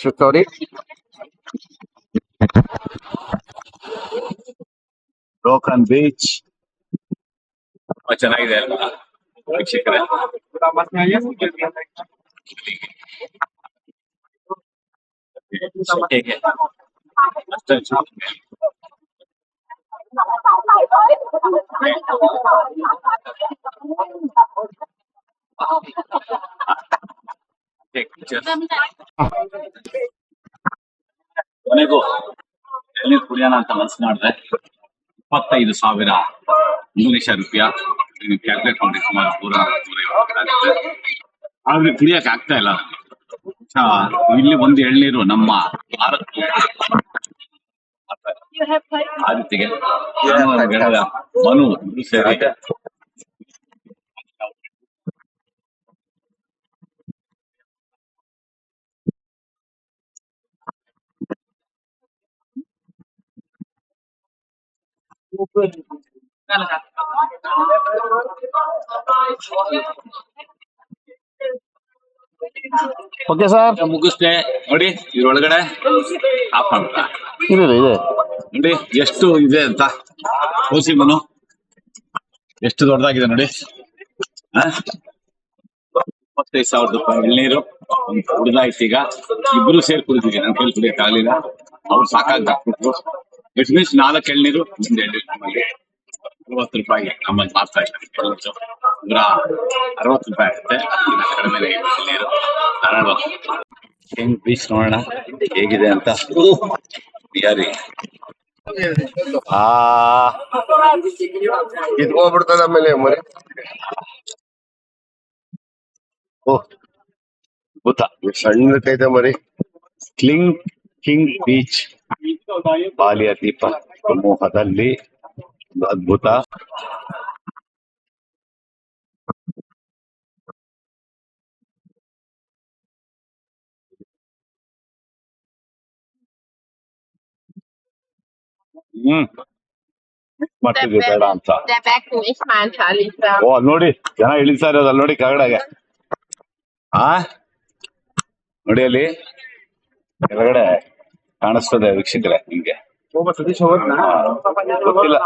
ಚಿತ್ತೋಡಿ broken beach ತುಂಬಾ ಚೆನ್ನಾಗಿದೆ ಅಲ್ವಾ ವೀಕ್ಷಕರೇ ಹೇಗೆ ಅಷ್ಟೇ ಚೆನ್ನಾಗಿದೆ. Take pictures. ಎಳ್ನೀರು ಅಂತ ಮನಸ್ಸು ಮಾಡಿದೆ. ಇಪ್ಪತ್ತೈದು ಸಾವಿರ ಇಂಡೋನೇಷ್ಯಾ ರೂಪಾಯ. ಕ್ಯಾಲ್ಕುಲೇಟ್ ಮಾಡಿ ಸುಮಾರು ನೂರ ನೂರೈವತ್ತು ಆದ್ರೆ ಕುಡಿಯಕ್ ಆಗ್ತಾ ಇಲ್ಲ. ಇಲ್ಲಿ ಒಂದು ಎಳ್ನೀರು ನಮ್ಮ ಭಾರತ ಆದಿತ್ಯಗೆ. ಮನು ಸೇರಿ. ಓಕೆ ಸರ್ ಮುಗಿಸ್ದೆ. ನೋಡಿ ಇದ್ರೊಳಗಡೆ ಆಫ್ ಇಲ್ಲ ಇದೆ ನೋಡಿ ಎಷ್ಟು ಇದೆ ಅಂತ. ಓಸಿ ಮನು. ಎಷ್ಟು ದೊಡ್ಡದಾಗಿದೆ ನೋಡಿ? ಇಪ್ಪತ್ತೈದು ಸಾವಿರದ ರೂಪಾಯಿ ಎಳ್ನೀರು ಒಂದು ಕುಡ್ದಾಯ್ತು ಈಗ. ಇಬ್ರು ಸೇರಿ ಕುಡಿದಿವಿ ನನ್ನ ಕೇಳಿ ಕುಡಿಯಕ್ ಆಗ್ಲಿಲ್ಲ. ಅವ್ರು ಸಾಕಾಗಿ ಹಾಕ್ಬಿಟ್ರು ಇಟ್ ಮೀನ್ಸ್ ನಾಲ್ಕು ಎಳ್ನೀರು ಒಂದು ಎಳ್ನೀರು ನಮ್ಮಲ್ಲಿ ಅರವತ್ತು ರೂಪಾಯಿ ನಮ್ಮಲ್ಲಿ ಮಾರ್ತಾ ಇದ್ದಾರೆ ಅರವತ್ತು ರೂಪಾಯಿ ಆಗುತ್ತೆ. ಕಡಿಮೆ ಎಳ್ನೀರು ಹೆಂಗ್ ಬೀಚ್ ನೋಡೋಣ? ಹೇಗಿದೆ ಅಂತ? ಯಾರಿ? ಆ. ಇದ್ಕೊಂಡ್ಬಿಡ್ತದ ಆಮೇಲೆ ಮರಿ. ಓಹ್ ಭೂತ ಸಣ್ಣದೈತೆ ಮರಿ. Kelingking beach. ಬಾಲಿಯ ದೀಪ ಸಮೂಹದಲ್ಲಿ ಅದ್ಭುತ. ಹ್ಮ್. ಮಾಡ್ತಿದ್ವಿ ಬೇಡ ಅಂತ. ಓ ನೋಡಿ ಜನ ಇಳಿತಾ ಇರೋದು ಅಲ್ಲಿ ನೋಡಿ ಕೆಳಗಡೆಗೆ ಆ? ನೋಡಿ ಅಲ್ಲಿ ಕೆಳಗಡೆ. ಕಾಣಿಸ್ತದೆ ವೀಕ್ಷಕರೇ ನಿಮ್ಗೆ. ಗೊತ್ತಿಲ್ಲ.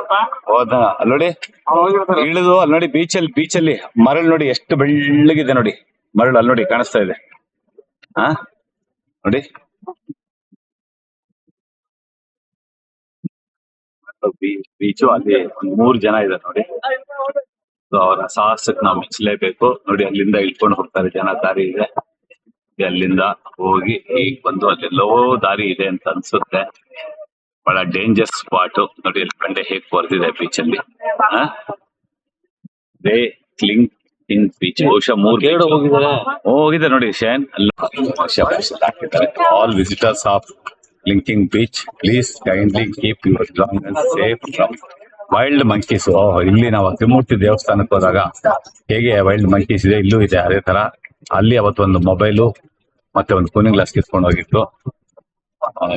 ಹೋದ ಅಲ್ಲಿ ನೋಡಿ ಇಳಿದು ಅಲ್ಲಿ ನೋಡಿ ಬೀಚ್ ಅಲ್ಲಿ ಬೀಚ್ ಅಲ್ಲಿ ಮರಳು ನೋಡಿ ಎಷ್ಟು ಬೆಳ್ಳಗಿದೆ ನೋಡಿ. ಮರಳು ಅಲ್ಲಿ ನೋಡಿ ಕಾಣಿಸ್ತಾ ಇದೆ. ಹಾ ನೋಡಿ. ಬೀಚು ಅಲ್ಲಿ ಒಂದ್ ಮೂರ್ ಜನ ಇದಾರೆ ನೋಡಿ. ಸೊ ಅವರ ಸಾಹಸಕ್ಕೆ ನಾವು ಮೆಚ್ಚಲೇಬೇಕು. ನೋಡಿ ಅಲ್ಲಿಂದ ಇಳ್ಕೊಂಡು ಹೋಗ್ತಾರೆ ಜನ ದಾರಿ ಇದೆ. ಅಲ್ಲಿಂದ ಹೋಗಿ ಈಗ ಬಂದು ಅಲ್ಲೆಲ್ಲೋ ದಾರಿ ಇದೆ ಅಂತ ಅನ್ಸುತ್ತೆ. ಬಹಳ ಡೇಂಜರ್ ಸ್ಪಾಟ್ ನೋಡಿ ಅಲ್ಲಿ ಬಂಡೆ ಹೇಗ್ ಬರ್ತಿದೆ ಬೀಚ್ ಅಲ್ಲಿ. ರೇ ಕ್ಲಿಂಗ್ ಇನ್ ಬೀಚ್ ಬಹುಶಃ ಮೂರ್ ಹೋಗಿದಾರೆ ಹೋಗಿದೆ ನೋಡಿ Shane. All visitors of linking beach please kindly keep your and safe from wild monkeys ಇಲ್ಲಿ ನಾವು ತ್ರಿಮೂರ್ತಿ ದೇವಸ್ಥಾನಕ್ಕೆ ಹೋದಾಗ ಹೇಗೆ ವೈಲ್ಡ್ ಮಂಕೀಸ್ ಇದೆ ಇಲ್ಲೂ ಇದೆ ಅದೇ ತರ. ಅಲ್ಲಿ ಅವತ್ತು ಒಂದು ಮೊಬೈಲು, ಮತ್ತೆ ಒಂದು ಕೂಲಿಂಗ್ ಗ್ಲಾಸ್ ಕಿತ್ಕೊಂಡು ಹೋಗಿತ್ತು.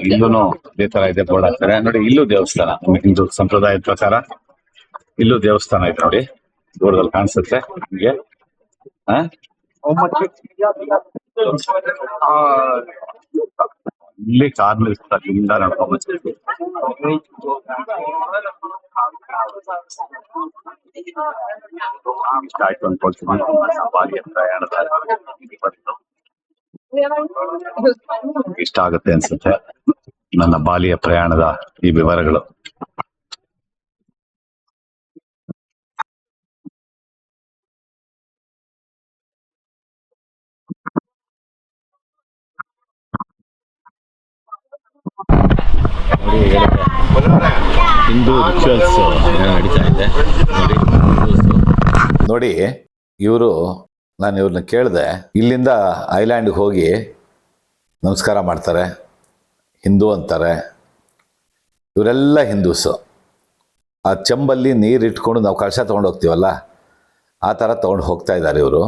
ಇಲ್ಲೂ ಅದೇ ತರ ಇದೆ ಬೋರ್ಡ್ ಹಾಕ್ತಾರೆ. ನೋಡಿ, ಇಲ್ಲೂ ದೇವಸ್ಥಾನ ಹಿಂದೂ ಸಂಪ್ರದಾಯದ ಪ್ರಕಾರ ಇಲ್ಲೂ ದೇವಸ್ಥಾನ ಇದೆ ನೋಡಿ. ದೂರದಲ್ಲಿ ಕಾಣಿಸುತ್ತೆ ನಿಮಗೆ. ಇಲ್ಲಿ ಕಾರ್ ನಿಲ್ಸ್ತಾರೆ ಇಲ್ಲಿಂದ ನಡ್ಕೊಂಡ್ ಇಷ್ಟ ಆಯ್ತು ಅನ್ಕೊಳ್ತೀನಿ. ನನ್ನ ಬಾಲ್ಯ ಪ್ರಯಾಣದ ಇಷ್ಟ ಆಗುತ್ತೆ ಅನ್ಸುತ್ತೆ. ನನ್ನ ಬಾಲಿಯ ಪ್ರಯಾಣದ ಈ ವಿವರಗಳು. ಹಿಂದೂ ರಿಚುವಲ್ಸ್. ನಡೀತಾ ಇದೆ. ನೋಡಿ ಇವರು, ನಾನು ಇವ್ರನ್ನ ಕೇಳಿದೆ, ಇಲ್ಲಿಂದ ಐಲ್ಯಾಂಡ್ಗೆ ಹೋಗಿ ನಮಸ್ಕಾರ ಮಾಡ್ತಾರೆ. ಹಿಂದೂ ಅಂತಾರೆ. ಇವರೆಲ್ಲ ಹಿಂದೂಸು. ಆ ಚೆಂಬಲ್ಲಿ ನೀರು ಇಟ್ಕೊಂಡು ನಾವು ಕಳಶ ತೊಗೊಂಡು ಹೋಗ್ತೀವಲ್ಲ, ಆ ಥರ ತೊಗೊಂಡು ಹೋಗ್ತಾ ಇದ್ದಾರೆ ಇವರು.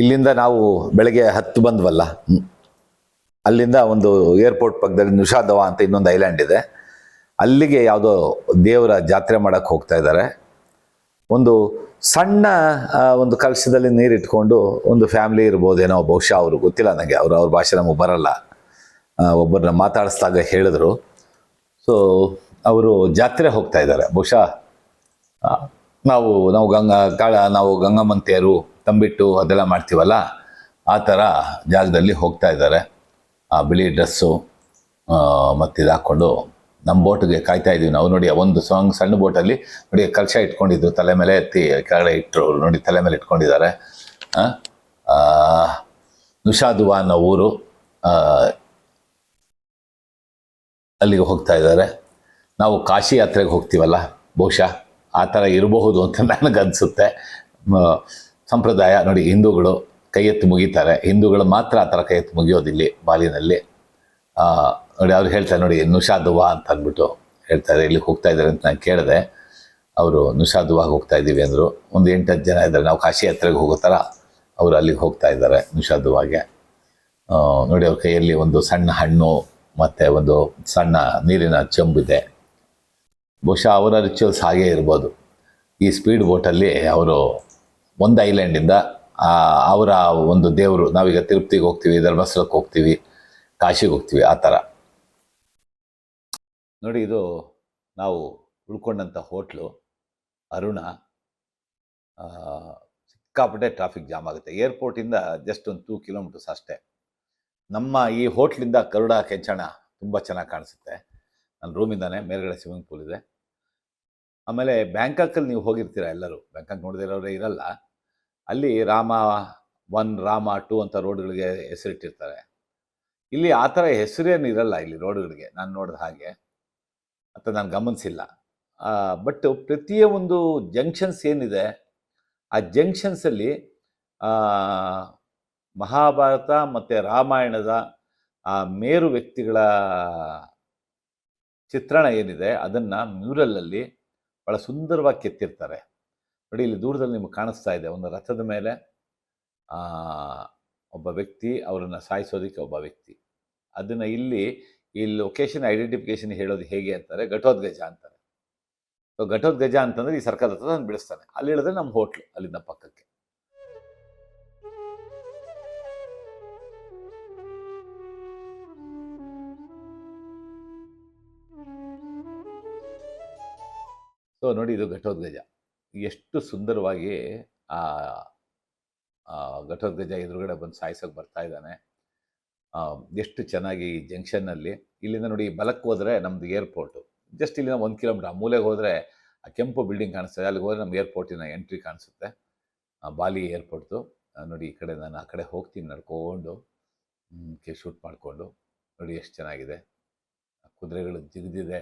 ಇಲ್ಲಿಂದ ನಾವು ಬೆಳಗ್ಗೆ ಹತ್ತು ಬಂದ್ವಲ್ಲ. ಅಲ್ಲಿಂದ ಒಂದು ಏರ್ಪೋರ್ಟ್ ಪಕ್ಕದಲ್ಲಿ ನಿಷಾದವ ಅಂತ ಇನ್ನೊಂದು ಐಲ್ಯಾಂಡ್ ಇದೆ. ಅಲ್ಲಿಗೆ ಯಾವುದೋ ದೇವರ ಜಾತ್ರೆ ಮಾಡಕ್ಕೆ ಹೋಗ್ತಾ ಇದ್ದಾರೆ. ಒಂದು ಸಣ್ಣ ಒಂದು ಕಲಶದಲ್ಲಿ ನೀರಿಟ್ಕೊಂಡು ಒಂದು ಫ್ಯಾಮಿಲಿ ಇರ್ಬೋದೇನೋ, ಬಹುಶಃ ಅವರು ಗೊತ್ತಿಲ್ಲ ನನಗೆ ಅವರು ಅವ್ರ ಭಾಷೆ ನಮಗೆ ಬರಲ್ಲ. ಒಬ್ಬರನ್ನ ಮಾತಾಡಿಸ್ದಾಗ ಹೇಳಿದ್ರು. ಸೊ ಅವರು ಜಾತ್ರೆ ಹೋಗ್ತಾ ಇದ್ದಾರೆ. ಬಹುಶಃ ನಾವು ನಾವು ಗಂಗಾ, ಕಾಳ, ನಾವು ಗಂಗಮ್ಮಂತೆಯರು ತಂಬಿಟ್ಟು ಅದೆಲ್ಲ ಮಾಡ್ತೀವಲ್ಲ, ಆ ಥರ ಜಾಗದಲ್ಲಿ ಹೋಗ್ತಾ ಇದ್ದಾರೆ. ಬಿಳಿ ಡ್ರೆಸ್ಸು ಮತ್ತು ಇದು ಹಾಕ್ಕೊಂಡು ನಮ್ಮ ಬೋಟ್ಗೆ ಕಾಯ್ತಾ ಇದ್ದೀವಿ ನಾವು. ನೋಡಿ ಒಂದು ಸಾಂಗ್ ಸಣ್ಣ ಬೋಟಲ್ಲಿ ನೋಡಿ ಕಲಶ ಇಟ್ಕೊಂಡಿದ್ರು. ತಲೆ ಮೇಲೆ ಎತ್ತಿ ಕೆಳಗಡೆ ಇಟ್ಟರು ನೋಡಿ ತಲೆ ಮೇಲೆ ಇಟ್ಕೊಂಡಿದ್ದಾರೆ. ಆ, ಆ, ನುಷಾದುವಾ ಅನ್ನೋ ಊರು ಅಲ್ಲಿಗೆ ಹೋಗ್ತಾ ಇದ್ದಾರೆ. ನಾವು ಕಾಶಿ ಯಾತ್ರೆಗೆ ಹೋಗ್ತೀವಲ್ಲ ಬಹುಶಃ ಆ ಥರ ಇರಬಹುದು ಅಂತ ನನಗನ್ಸುತ್ತೆ. ಸಂಪ್ರದಾಯ ನೋಡಿ ಹಿಂದೂಗಳು ಕೈ ಎತ್ತಿ ಮುಗಿತಾರೆ. ಹಿಂದೂಗಳು ಮಾತ್ರ ಆ ಥರ ಕೈ ಎತ್ತಿ ಮುಗಿಯೋದಿಲ್ಲಿ ಬಾಲಿನಲ್ಲಿ ನೋಡಿ ಅವ್ರು ಹೇಳ್ತಾರೆ ನೋಡಿ ನುಷಾದುವಾ ಅಂತ ಅಂದ್ಬಿಟ್ಟು ಹೇಳ್ತಾರೆ. ಇಲ್ಲಿಗೆ ಹೋಗ್ತಾ ಇದ್ದಾರೆ ಅಂತ ನಾನು ಕೇಳಿದೆ. ಅವರು ನುಷಾದುವಾಗ ಹೋಗ್ತಾ ಇದ್ದೀವಿ ಅಂದರು. ಒಂದು ಎಂಟತ್ತು ಜನ ಇದ್ದಾರೆ. ನಾವು ಕಾಶಿ ಯಾತ್ರೆಗೆ ಹೋಗೋ ಥರ ಅವರು ಅಲ್ಲಿಗೆ ಹೋಗ್ತಾ ಇದ್ದಾರೆ ನುಷಾದುವಾಗೆ ನೋಡಿ ಅವ್ರ ಕೈಯಲ್ಲಿ ಒಂದು ಸಣ್ಣ ಹಣ್ಣು ಮತ್ತು ಒಂದು ಸಣ್ಣ ನೀರಿನ ಚೆಂಬಿದೆ. ಬಹುಶಃ ಅವರ ರಿಚುವಲ್ಸ್ ಹಾಗೇ ಇರ್ಬೋದು. ಈ ಸ್ಪೀಡ್ ಬೋಟಲ್ಲಿ ಅವರು ಒಂದು ಐಲ್ಯಾಂಡಿಂದ ಅವರ ಒಂದು ದೇವರು, ನಾವೀಗ ತಿರುಪತಿಗೆ ಹೋಗ್ತೀವಿ, ಧರ್ಮಸ್ಥಳಕ್ಕೆ ಹೋಗ್ತೀವಿ, ಕಾಶಿಗೆ ಹೋಗ್ತೀವಿ, ಆ ಥರ. ನೋಡಿ, ಇದು ನಾವು ಉಳ್ಕೊಂಡಂಥ ಹೋಟ್ಲು, ಅರುಣ ಸಿಕ್ಕಾಪಟ್ಟೆ ಟ್ರಾಫಿಕ್ ಜಾಮ್ ಆಗುತ್ತೆ. ಏರ್ಪೋರ್ಟಿಂದ ಜಸ್ಟ್ ಒಂದು ಟೂ ಕಿಲೋಮೀಟರ್ಸ್ ಅಷ್ಟೇ. ನಮ್ಮ ಈ ಹೋಟ್ಲಿಂದ ಕರುಡ, ಕೆಂಚಣ ತುಂಬ ಚೆನ್ನಾಗಿ ಕಾಣಿಸುತ್ತೆ. ನನ್ನ ರೂಮಿಂದಾನೆ ಮೇಲ್ಗಡೆ ಸ್ವಿಮ್ಮಿಂಗ್ ಪೂಲ್ ಇದೆ. ಆಮೇಲೆ ಬ್ಯಾಂಕಾಕಲ್ಲಿ ನೀವು ಹೋಗಿರ್ತೀರ ಎಲ್ಲರೂ? ಬ್ಯಾಂಕಾಕ್ ನೋಡದಿರೋರೇ ಇರಲ್ಲ. ಅಲ್ಲಿ ರಾಮ ಒನ್, ರಾಮ ಟೂ ಅಂತ ರೋಡ್ಗಳಿಗೆ ಹೆಸರಿಟ್ಟಿರ್ತಾರೆ. ಇಲ್ಲಿ ಆ ಥರ ಹೆಸರೇನು ಇರಲ್ಲ ಇಲ್ಲಿ ರೋಡ್ಗಳಿಗೆ, ನಾನು ನೋಡಿದ ಹಾಗೆ. ಅಂತ ನಾನು ಗಮನಿಸಿಲ್ಲ. ಬಟ್ ಪ್ರತಿಯೊಂದು ಜಂಕ್ಷನ್ಸ್ ಏನಿದೆ, ಆ ಜಂಕ್ಷನ್ಸಲ್ಲಿ ಮಹಾಭಾರತ ಮತ್ತು ರಾಮಾಯಣದ, ಆ, ಮೇರು ವ್ಯಕ್ತಿಗಳ ಚಿತ್ರಣ ಏನಿದೆ, ಅದನ್ನು ಮ್ಯೂರಲಲ್ಲಿ ಭಾಳ ಸುಂದರವಾಗಿ ಕೆತ್ತಿರ್ತಾರೆ. ನೋಡಿ, ಇಲ್ಲಿ ದೂರದಲ್ಲಿ ನಿಮಗೆ ಕಾಣಿಸ್ತಾ ಇದೆ. ಒಂದು ರಥದ ಮೇಲೆ ಒಬ್ಬ ವ್ಯಕ್ತಿ ಅವರನ್ನು ಸಾಯಿಸೋದಕ್ಕೆ ಒಬ್ಬ ವ್ಯಕ್ತಿ. ಅದನ್ನು ಇಲ್ಲಿ, ಈ ಲೊಕೇಶನ್ ಐಡೆಂಟಿಫಿಕೇಶನ್ ಹೇಳೋದು ಹೇಗೆ ಅಂತಾರೆ, ಘಟೋದ್ಗಜ ಅಂತಾರೆ. ಸೊ ಘಟೋದ್ಗಜ ಅಂತಂದ್ರೆ ಈ ಸರ್ಕಾರದ ಹತ್ರ ನಾನು ಬಿಡಿಸ್ತಾನೆ ಅಲ್ಲಿ ಹೇಳಿದ್ರೆ ನಮ್ಮ ಹೋಟ್ಲು ಅಲ್ಲಿಂದ ಪಕ್ಕಕ್ಕೆ. ಸೊ ನೋಡಿ ಇದು ಘಟೋದ್ಗಜ. ಎಷ್ಟು ಸುಂದರವಾಗಿ ಆ ಘಟೋದ್ಗಜ ಎದುರುಗಡೆ ಬಂದು ಸಾಯಿಸೋಕೆ ಬರ್ತಾ ಇದ್ದಾನೆ. ಎಷ್ಟು ಚೆನ್ನಾಗಿ ಈ ಜಂಕ್ಷನ್ನಲ್ಲಿ ಇಲ್ಲಿಂದ ನೋಡಿ ಬಲಕ್ಕೆ ಹೋದರೆ ನಮ್ಮದು ಏರ್ಪೋರ್ಟು. ಜಸ್ಟ್ ಇಲ್ಲಿಂದ ಒಂದು ಕಿಲೋಮೀಟರ್ ಆ ಮೂಲೆಗೆ ಹೋದರೆ ಆ ಕೆಂಪು ಬಿಲ್ಡಿಂಗ್ ಕಾಣಿಸ್ತದೆ. ಅಲ್ಲಿಗೆ ಹೋದರೆ ನಮ್ಮ ಏರ್ಪೋರ್ಟಿನ ಎಂಟ್ರಿ ಕಾಣಿಸುತ್ತೆ. ಬಾಲಿ ಏರ್ಪೋರ್ಟ್ದು ನೋಡಿ ಈ ಕಡೆ ನಾನು ಆ ಕಡೆ ಹೋಗ್ತೀನಿ ನಡ್ಕೊಂಡು. ಶೂಟ್ ಮಾಡಿಕೊಂಡು. ನೋಡಿ ಎಷ್ಟು ಚೆನ್ನಾಗಿದೆ. ಕುದುರೆಗಳು ಜಿಗಿದಿದೆ.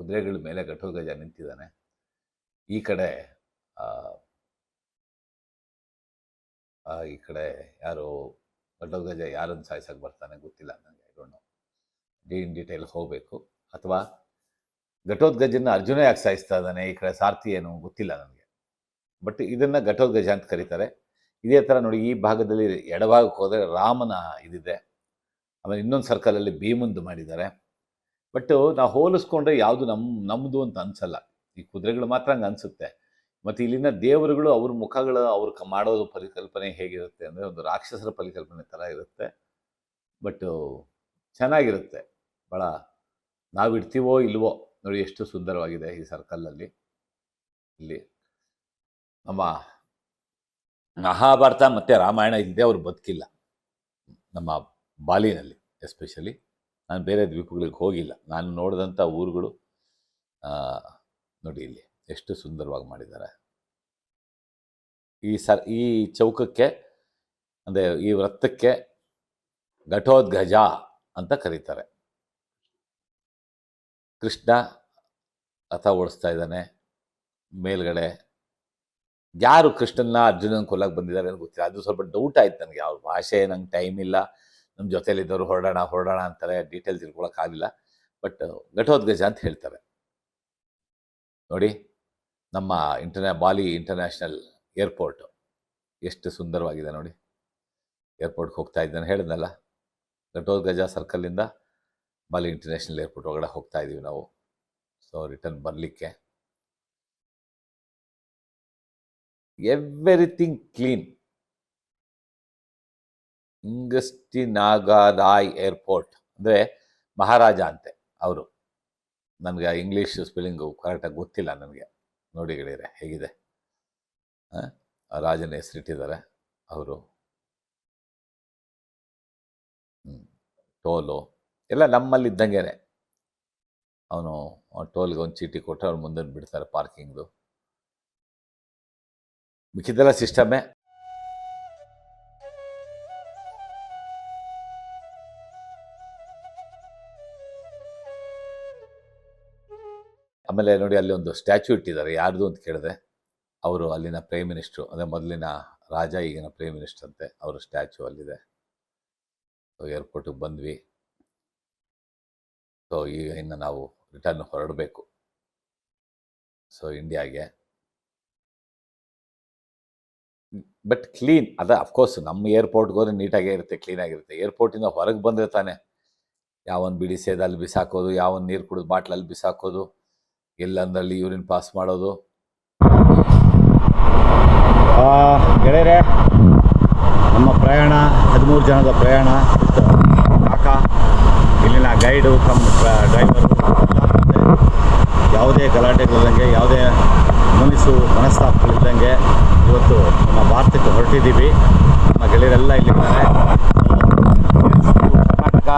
ಕುದುರೆಗಳ ಮೇಲೆ ಘಟೋದ್ಗಜ ನಿಂತಿದ್ದಾನೆ. ಈ ಕಡೆ ಈ ಕಡೆ ಯಾರು ಘಟೋದ್ಗಜ ಯಾರನ್ನು ಸಾಯಿಸಕ್ಕೆ ಬರ್ತಾನೆ ಗೊತ್ತಿಲ್ಲ ನನಗೆ I don't know the in detail ಹೋಗಬೇಕು. ಅಥವಾ ಘಟೋದ್ಗಜನ ಅರ್ಜುನ ಯಾಕೆ ಸಾಯಿಸ್ತಾ ಇದ್ದಾನೆ, ಈ ಕಡೆ ಸಾರ್ಥಿ ಏನು ಗೊತ್ತಿಲ್ಲ ನನಗೆ. ಬಟ್ ಇದನ್ನು ಘಟೋದ್ಗಜ ಅಂತ ಕರೀತಾರೆ. ಇದೇ ಥರ ನೋಡಿ, ಈ ಭಾಗದಲ್ಲಿ ಎಡಭಾಗಕ್ಕೆ ಹೋದರೆ ರಾಮನ ಇದಿದೆ. ಆಮೇಲೆ ಇನ್ನೊಂದು ಸರ್ಕಲಲ್ಲಿ ಭೀಮಂದು ಮಾಡಿದ್ದಾರೆ. ಬಟ್ ನಾವು ಹೋಲಿಸ್ಕೊಂಡ್ರೆ ಯಾವುದು ನಮ್ಮ ನಮ್ಮದು ಅಂತ ಅನ್ಸಲ್ಲ. ಈ ಕುದುರೆಗಳು ಮಾತ್ರ ಹಂಗೆ ಅನಿಸುತ್ತೆ. ಮತ್ತು ಇಲ್ಲಿನ ದೇವರುಗಳು ಅವ್ರ ಮುಖಗಳು ಅವ್ರ ಮಾಡೋದು ಪರಿಕಲ್ಪನೆ ಹೇಗಿರುತ್ತೆ ಅಂದರೆ ಒಂದು ರಾಕ್ಷಸರ ಪರಿಕಲ್ಪನೆ ಥರ ಇರುತ್ತೆ. ಬಟ್ ಚೆನ್ನಾಗಿರುತ್ತೆ. ಭಾಳ ನಾವು ಇಡ್ತೀವೋ ಇಲ್ವೋ ನೋಡಿ ಎಷ್ಟು ಸುಂದರವಾಗಿದೆ ಈ ಸರ್ಕಲಲ್ಲಿ ಇಲ್ಲಿ ನಮ್ಮ ಮಹಾಭಾರತ ಮತ್ತು ರಾಮಾಯಣ ಇಲ್ಲದೆ ಅವ್ರು ಬದುಕಿಲ್ಲ. ನಮ್ಮ ಬಾಲಿನಲ್ಲಿ ಎಸ್ಪೆಷಲಿ ನಾನು ಬೇರೆ ದ್ವೀಪಗಳಿಗೆ ಹೋಗಿಲ್ಲ. ನಾನು ನೋಡಿದಂಥ ಊರುಗಳು ನೋಡಿ ಇಲ್ಲಿ, ಎಷ್ಟು ಸುಂದರವಾಗಿ ಮಾಡಿದ್ದಾರೆ. ಈ ಸರ್, ಈ ಚೌಕಕ್ಕೆ, ಅಂದರೆ ಈ ವೃತ್ತಕ್ಕೆ ಘಟೋದ್ಗಜ ಅಂತ ಕರೀತಾರೆ. ಕೃಷ್ಣ ರಥ ಓಡಿಸ್ತಾ ಇದ್ದಾನೆ, ಮೇಲ್ಗಡೆ. ಯಾರು ಕೃಷ್ಣನ್ನ ಅರ್ಜುನನ ಕೊಲ್ಲಕ್ಕೆ ಬಂದಿದ್ದಾರೆ ಅಂತ ಗೊತ್ತಿಲ್ಲ. ಅದು ಸ್ವಲ್ಪ ಡೌಟ್ ಆಯ್ತು ನನಗೆ. ಅವ್ರ ಭಾಷೆ ನಂಗೆ ಟೈಮ್ ಇಲ್ಲ. ನಮ್ಮ ಜೊತೆಲಿದ್ದವರು ಹೊರಡೋಣ ಹೊರಡೋಣ ಅಂತಾರೆ. ಡೀಟೇಲ್ ತಿಳ್ಕೊಳಕ್ಕಾಗಿಲ್ಲ ಬಟ್ ಘಟೋದ್ಗಜ ಅಂತ ಹೇಳ್ತಾರೆ. ನೋಡಿ, ನಮ್ಮ ಇಂಟರ್ನ್ಯಾ ಬಾಲಿ ಇಂಟರ್ನ್ಯಾಷನಲ್ ಏರ್ಪೋರ್ಟ್ ಎಷ್ಟು ಸುಂದರವಾಗಿದೆ ನೋಡಿ. ಏರ್ಪೋರ್ಟ್ಗೆ ಹೋಗ್ತಾ ಇದ್ದಾನೆ ಹೇಳಿದ್ನಲ್ಲ ಘಟೋದ್ಗಜ ಸರ್ಕಲಿಂದ ಬಾಲಿ ಇಂಟರ್ನ್ಯಾಷನಲ್ ಏರ್ಪೋರ್ಟ್ ಒಳಗಡೆ ಹೋಗ್ತಾ ಇದ್ದೀವಿ ನಾವು. ಸೊ ರಿಟರ್ನ್ ಬರಲಿಕ್ಕೆ. ಎವ್ರಿಥಿಂಗ್ ಕ್ಲೀನ್ ಇಂಗಸ್ಟಿನಾಗರಾಯ್ ಏರ್ಪೋರ್ಟ್, ಅಂದರೆ ಮಹಾರಾಜ ಅಂತೆ, ಅವರು. ನನಗೆ ಇಂಗ್ಲೀಷ್ ಸ್ಪೆಲ್ಲಿಂಗು ಕರೆಕ್ಟಾಗಿ ಗೊತ್ತಿಲ್ಲ ನನಗೆ. ನೋಡಿ ಗೆಳೆಯರೆ ಹೇಗಿದೆ? ಆ, ಆ ರಾಜನ ಹೆಸರಿಟ್ಟಿದ್ದಾರೆ ಅವರು. ಟೋಲು. ಎಲ್ಲ ನಮ್ಮಲ್ಲಿ ಇದ್ದಂಗೆ ಅವನು ಟೋಲ್ಗೆ ಒಂದು ಚೀಟಿ ಕೊಟ್ಟರೆ ಅವ್ರು ಮುಂದೆ ಬಿಡ್ತಾರೆ ಪಾರ್ಕಿಂಗ್ದು ಮಿಕ್ಕಿದ್ದೆಲ್ಲ ಸಿಸ್ಟಮೇ ಆಮೇಲೆ ನೋಡಿ ಅಲ್ಲಿ ಒಂದು ಸ್ಟ್ಯಾಚ್ಯೂ ಇಟ್ಟಿದ್ದಾರೆ. ಯಾರ್ದು ಅಂತ ಕೇಳಿದೆ. ಅವರು ಅಲ್ಲಿನ ಪ್ರೈಮ್ ಮಿನಿಸ್ಟ್ರು ಅಂದರೆ ಮೊದಲಿನ ರಾಜ, ಈಗಿನ ಪ್ರೈಮ್ ಮಿನಿಸ್ಟರ್ ಅಂತೆ. ಅವರ ಸ್ಟ್ಯಾಚ್ಯೂ ಅಲ್ಲಿದೆ. ಸೊ ಏರ್ಪೋರ್ಟಿಗೆ ಬಂದ್ವಿ. ಸೊ ಈಗ ಇನ್ನು ನಾವು ರಿಟರ್ನ್ ಹೊರಡಬೇಕು. ಸೊ ಇಂಡಿಯಾಗೆ ಬಟ್ ಕ್ಲೀನ್ ಅದ ಅಫ್ಕೋರ್ಸ್ ನಮ್ಮ ಏರ್ಪೋರ್ಟ್ಗೆ ಹೋದ್ರೆ ನೀಟಾಗೇ ಇರುತ್ತೆ ಕ್ಲೀನಾಗಿರುತ್ತೆ ಏರ್ಪೋರ್ಟಿಂದ ಹೊರಗೆ ಬಂದರೆ ತಾನೆ, ಯಾವನ್ ಬಿಡಿ ಸೇದಲ್ಲಿ ಬಿಸಾಕೋದು ಯಾವೊಂದು ನೀರು ಕುಡಿದು ಬಾಟ್ಲಲ್ಲಿ ಬಿಸಾಕೋದು ಎಲ್ಲಂದ್ರಲ್ಲಿ ಯೂರಿನ್ ಪಾಸ್ ಮಾಡೋದು? ಗೆಳೆಯರೆ, ನಮ್ಮ ಪ್ರಯಾಣ, ಹದಿಮೂರು ಜನದ ಪ್ರಯಾಣ ಕಾಕ ಇಲ್ಲಿನ ಗೈಡು ಕಮ್ ಡ್ರೈವರು, ಯಾವುದೇ ಗಲಾಟೆಗಳಿಲ್ಲದಂಗೆ ಯಾವುದೇ ಮುನಿಸು ಮನಸ್ತಾಪಗಳಿಲ್ಲದಂಗೆ ಇವತ್ತು ನಮ್ಮ ಭಾರತಕ್ಕೆ ಹೊರಟಿದ್ದೀವಿ. ನಮ್ಮ ಗೆಳೆಯರೆಲ್ಲ ಇಲ್ಲಿದ್ದಾರೆ. Karnataka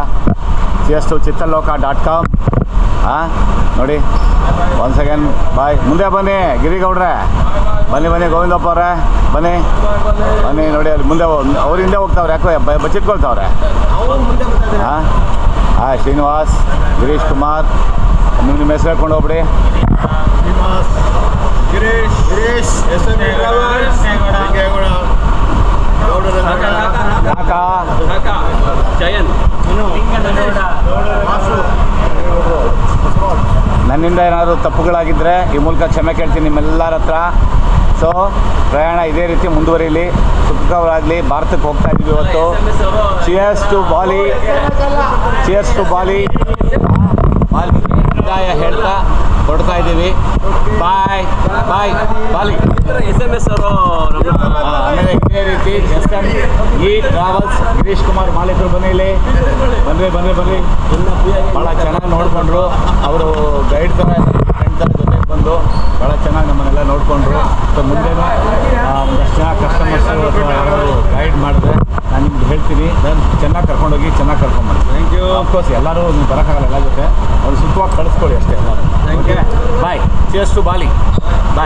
G S to Chitraloka dot com. ಹಾಂ? ನೋಡಿ ಒನ್ ಸೆಕೆಂಡ್ ಬಾಯ್ ಮುಂದೆ ಬನ್ನಿ ಗಿರಿಗೌಡ್ರೆ. ಬನ್ನಿ ಬನ್ನಿ ಗೋವಿಂದಪ್ಪ ಅವರೇ. ಬನ್ನಿ. ಬನ್ನಿ ನೋಡಿ ಅಲ್ಲಿ ಮುಂದೆ ಅವ್ರ ಹಿಂದೆ ಹೋಗ್ತಾವ್ರೆ ಯಾಕೋ ಬ- ಬಚ್ಚಿಟ್ಕೊಳ್ತಾವ್ರೆ. ಹಾಂ? ಹಾಂ ಶ್ರೀನಿವಾಸ್ ಗಿರೀಶ್ ಕುಮಾರ್. ನಿಮ್ಮ ನಿಮ್ಮ ಹೆಸರು ಹೇಳ್ಕೊಂಡು ಹೋಗ್ಬಿಡಿ. ಗಿರೀಶ್. ಗಿರೀಶ್. ಎಸ್ ಎನ್ ಕಾಕ ನನ್ನಿಂದ ಏನಾದರೂ ತಪ್ಪುಗಳಾಗಿದ್ದರೆ ಈ ಮೂಲಕ ಕ್ಷಮೆ ಕೇಳ್ತೀನಿ ನಿಮ್ಮೆಲ್ಲರ ಹತ್ರ. ಸೊ ಪ್ರಯಾಣ ಇದೇ ರೀತಿ ಮುಂದುವರಿಲಿ. ಸುಖಕರವಾಗಲಿ. ಭಾರತಕ್ಕೆ ಹೋಗ್ತಾ ಇದ್ದೀವಿ ಇವತ್ತು. Cheers to Bali cheers to Bali Bali ಹೇಳ್ತಾ ಹೊರಡ್ತಾ ಇದ್ದೀವಿ. Bye bye Bali S M S ಅವರು ಆ, ಆಮೇಲೆ ಇದೇ ರೀತಿ S M E travels Girish Kumar ಮಾಲೀಕರು ಬನ್ನಿ ಇಲ್ಲಿ. ಬನ್ನಿ ಬನ್ನಿ ಬನ್ನಿ ಭಾಳ ಚೆನ್ನಾಗಿ ನೋಡಿಕೊಂಡ್ರು. ಅವರು ಗೈಡ್ ಥರ ಫ್ರೆಂಡ್ ಥರ ಬಂದು ಭಾಳ ಚೆನ್ನಾಗಿ ನಮ್ಮನ್ನೆಲ್ಲ ನೋಡಿಕೊಂಡ್ರು. ಸೊ ಮುಂದೆನೂ ಆ, ಒಂದಷ್ಟು ಜನ ಕಸ್ಟಮರ್ಸ್ ಗೈಡ್ ಮಾಡಿದ್ರೆ ನಾನು ನಿಮ್ಗೆ ಹೇಳ್ತೀನಿ. ನಾನು ಚೆನ್ನಾಗಿ ಕರ್ಕೊಂಡೋಗಿ ಚೆನ್ನಾಗಿ ಕರ್ಕೊಂಡ್ಬಂದು ಥ್ಯಾಂಕ್ ಯು ಅಫ್ಕೋರ್ಸ್ ಎಲ್ಲರೂ ನೀವು ಬರೋಕ್ಕಾಗಲ್ಲ ಎಲ್ಲ ಜೊತೆ. ಅವ್ರು ಸುಖವಾಗಿ ಕಳಿಸ್ಕೊಳ್ಳಿ ಅಷ್ಟೇ ಎಲ್ಲರೂ. You bye chase to Bali bye